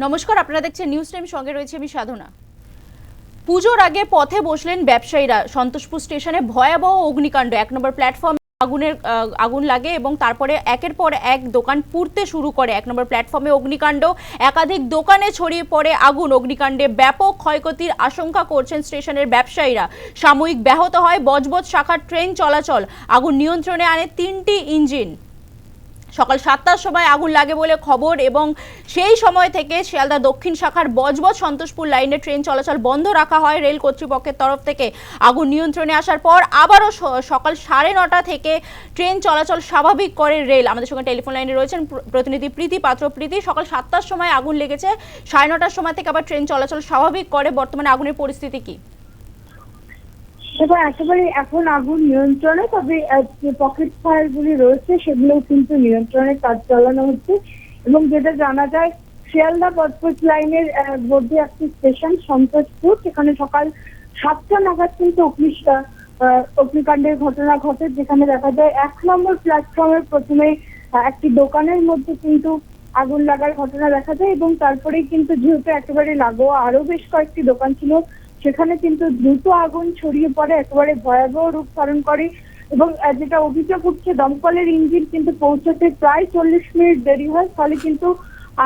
নমস্কার, আপনারা দেখছেন নিউজ টাইম সঙ্গে রয়েছে আমি সাধনা। পুজোর আগে পথে বসলেন ব্যবসায়ীরা। সন্তোষপুর স্টেশনে ভয়াবহ অগ্নিকাণ্ড, এক নম্বর প্ল্যাটফর্মে আগুনের আগুন লাগে এবং তারপরে একের পর এক দোকান পুড়তে শুরু করে। এক নম্বর প্ল্যাটফর্মে অগ্নিকাণ্ড, একাধিক দোকানে ছড়িয়ে পড়ে আগুন। অগ্নিকাণ্ডে ব্যাপক ক্ষয়ক্ষতির আশঙ্কা করছেন স্টেশনের ব্যবসায়ীরা। সাময়িক ব্যাহত হয় বজবজ শাখার ট্রেন চলাচল। আগুন নিয়ন্ত্রণে আনে তিনটি ইঞ্জিন। সকাল সাতটার সময় আগুন লাগে বলে খবর এবং সেই সময় থেকে শিয়ালদা দক্ষিণ শাখার বজবজ সন্তোষপুর লাইনে ট্রেন চলাচল বন্ধ রাখা হয় রেল কর্তৃপক্ষের তরফ থেকে। আগুন নিয়ন্ত্রণে আসার পর আবারও সকাল সাড়ে নটা থেকে ট্রেন চলাচল স্বাভাবিক করে রেল। আমাদের সঙ্গে টেলিফোন লাইনে রয়েছেন প্রতিনিধি প্রীতি পাত্র। প্রীতি, সকাল সাতটার সময় আগুন লেগেছে, সাড়ে নটার সময় থেকে আবার ট্রেন চলাচল স্বাভাবিক করে। বর্তমানে আগুনের পরিস্থিতি কি? এবার একেবারে এখন আগুন নিয়ন্ত্রণে, তবে যে পকেট ফায়ার গুলি রয়েছে সেগুলো কিন্তু নিয়ন্ত্রণে কাজ চালানো হচ্ছে। এবং যেটা জানা যায়, শিয়ালদা বজবজ লাইনের মধ্যে একটি স্টেশন, সন্তোষপুর সেখানে সকাল সাতটা নাগাদ কিন্তু অগ্নিষ্ঠা অগ্নিকাণ্ডের ঘটনা ঘটে, যেখানে দেখা যায় এক নম্বর প্ল্যাটফর্মের প্রথমে একটি দোকানের মধ্যে কিন্তু আগুন লাগার ঘটনা দেখা যায় এবং তারপরেই কিন্তু যেহেতু একেবারে লাগোয়া আরও বেশ কয়েকটি দোকান ছিল সেখানে কিন্তু দ্রুত আগুন ছড়িয়ে পড়ে, একেবারে ভয়াবহ রূপ ধারণ করে এবং যেটা অভিযোগ উঠছে, দমকলের ইঞ্জিন কিন্তু পৌঁছতে প্রায় চল্লিশ মিনিট দেরি হয়, ফলে কিন্তু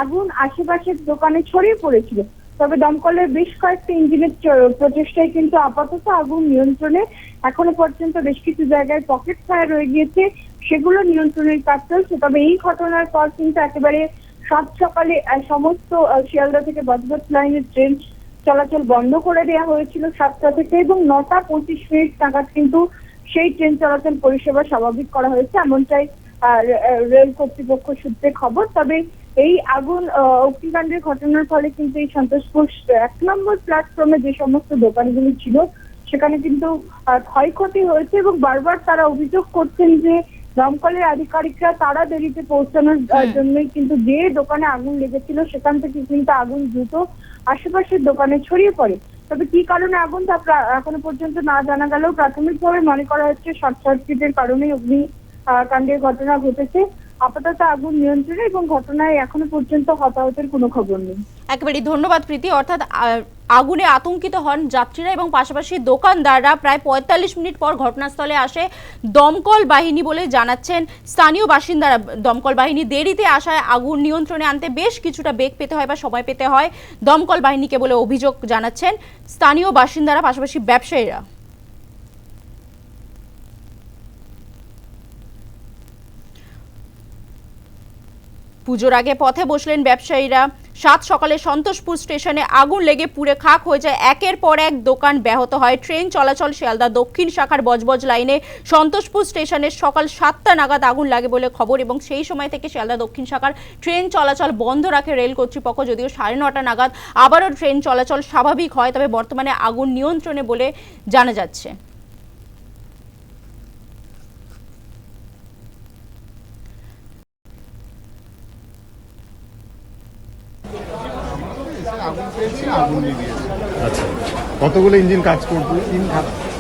আগুন আশেপাশের দোকানে ছড়িয়ে পড়েছিল। তবে দমকলের বেশ কয়েকটি ইঞ্জিনের প্রচেষ্টায় কিন্তু আপাতত আগুন নিয়ন্ত্রণে এখনও পর্যন্ত বেশ কিছু জায়গায় পকেট ফায়ার রয়ে গিয়েছে, সেগুলো নিয়ন্ত্রণের কাজ চলছে। তবে এই ঘটনার পর কিন্তু একেবারে সাত সকালে সমস্ত শিয়ালদা থেকে বজবজ লাইনের ট্রেন চলাচল বন্ধ করে দেওয়া হয়েছিল সাতটা থেকে এবং নটা পঁচিশ মিনিট নাগাদ কিন্তু সেই ট্রেন চলাচল পরিষেবা স্বাভাবিক করা হয়েছে, এমনটাই রেল কর্তৃপক্ষ সূত্রে খবর। তবে এই আগুন অগ্নিকাণ্ডের ঘটনার ফলে কিন্তু এই সন্তোষপুর, এক নম্বর প্ল্যাটফর্মে যে সমস্ত দোকানগুলি ছিল, সেখানে কিন্তু ক্ষয়ক্ষতি হয়েছে এবং বারবার তারা অভিযোগ করছেন যে দমকলের আধিকারিকরা তারা দেরিতে পৌঁছানোর জন্যই কিন্তু যে দোকানে আগুন লেগেছিল সেখান থেকে কিন্তু আগুন দ্রুত আশেপাশের দোকানে ছড়িয়ে পড়ে। তবে কি কারণে আগুন তা এখনও পর্যন্ত না জানা গেলেও প্রাথমিকভাবে মনে করা হচ্ছে শর্ট সার্কিটের কারণে অগ্নি কাণ্ডের ঘটনা ঘটেছে। আপাতত আগুন নিয়ন্ত্রণে এবং ঘটনায় এখনও পর্যন্ত হতাহতের কোনো খবর নেই। একেবারেই ধন্যবাদ প্রীতি। অর্থাৎ আগুনে আতঙ্কিত হন যাত্রীরা এবং পাশাপাশি দোকানদাররা। প্রায় পঁয়তাল্লিশ মিনিট পর ঘটনাস্থলে আসে দমকল বাহিনী বলে জানাচ্ছেন স্থানীয় বাসিন্দারা। দমকল বাহিনী দেরিতে আসায় আগুন নিয়ন্ত্রণে আনতে বেশ কিছুটা বেগ পেতে হয় বা সময় পেতে হয়, দমকল বাহিনীকে বলে অভিযোগ জানাচ্ছেন স্থানীয় বাসিন্দারা, পাশাপাশি ব্যবসায়ীরা। পুজোর আগে পথে বসলেন ব্যবসায়ীরা। সাত সকালে সন্তোষপুর স্টেশনে আগুন লেগে পুড়ে খাক হয়ে যায় একের পর এক দোকান ব্যাহত হয়। ট্রেন চলাচল শিয়ালদা দক্ষিণ শাখার বজবজ লাইনে সন্তোষপুর স্টেশনে সকাল সাতটা নাগাদ আগুন লাগে বলে খবর এবং সেই সময় থেকে শিয়ালদা দক্ষিণ শাখার ট্রেন চলাচল বন্ধ রাখে রেল কর্তৃপক্ষ। যদিও সাড়ে নটা নাগাদ আবারও ট্রেন চলাচল স্বাভাবিক হয়, তবে বর্তমানে আগুন নিয়ন্ত্রণে বলে জানা যাচ্ছে। আগুন পেয়েছি আগুন নিভিয়েছে আচ্ছা। কতগুলো ইঞ্জিন কাজ করতো তিন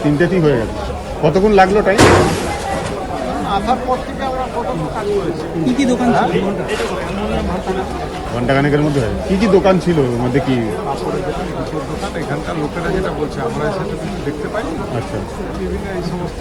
তিনটেতেই হয়ে গেছে। কতক্ষণ লাগল টাইম আসার পর থেকে আমরা কতক্ষণ কাজ করেছি। কি কি দোকান ছিল? মধ্যে হয়ে। কি কি দোকান ছিল ওর মধ্যে কি? কাপড়ের দোকান জুতোর দোকান এখানকার লোকেরা যেটা বলছে আমরা সেটা দেখতে পাই আচ্ছা। বিভিন্ন এই সমস্ত।